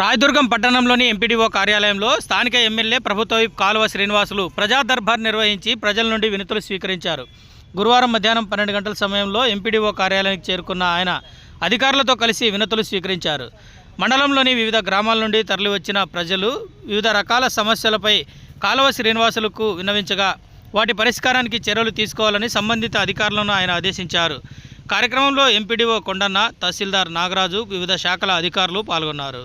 రాయదుర్గం పట్టణంలోని ఎంపీడీఓ కార్యాలయంలో స్థానిక ఎమ్మెల్యే ప్రభుత్వ కాలువ శ్రీనివాసులు ప్రజా దర్బార్ నిర్వహించి ప్రజల నుండి వినతులు స్వీకరించారు. గురువారం మధ్యాహ్నం పన్నెండు గంటల సమయంలో ఎంపీడీఓ కార్యాలయానికి చేరుకున్న ఆయన అధికారులతో కలిసి వినతులు స్వీకరించారు. మండలంలోని వివిధ గ్రామాల నుండి తరలివచ్చిన ప్రజలు వివిధ రకాల సమస్యలపై కాలువ శ్రీనివాసులకు విన్నవించగా వాటి పరిష్కారానికి చర్యలు తీసుకోవాలని సంబంధిత అధికారులను ఆయన ఆదేశించారు. కార్యక్రమంలో ఎంపీడీఓ కొండన్న తహసీల్దార్ నాగరాజు వివిధ శాఖల అధికారులు పాల్గొన్నారు.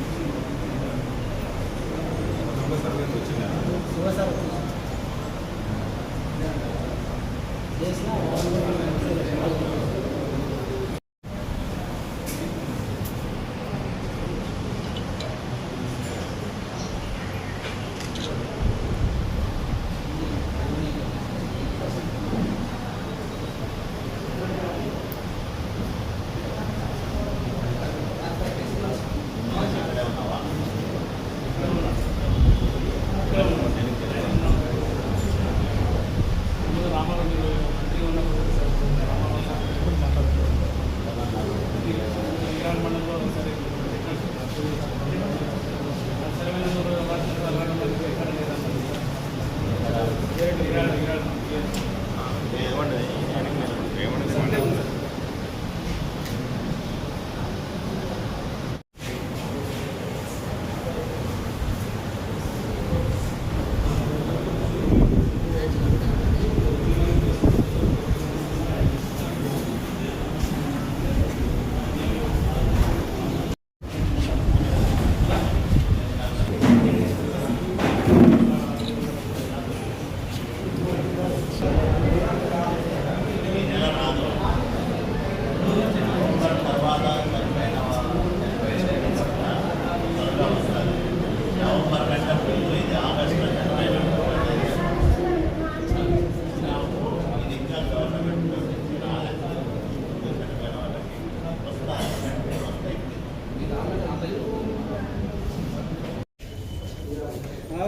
Shiva sir Yeah.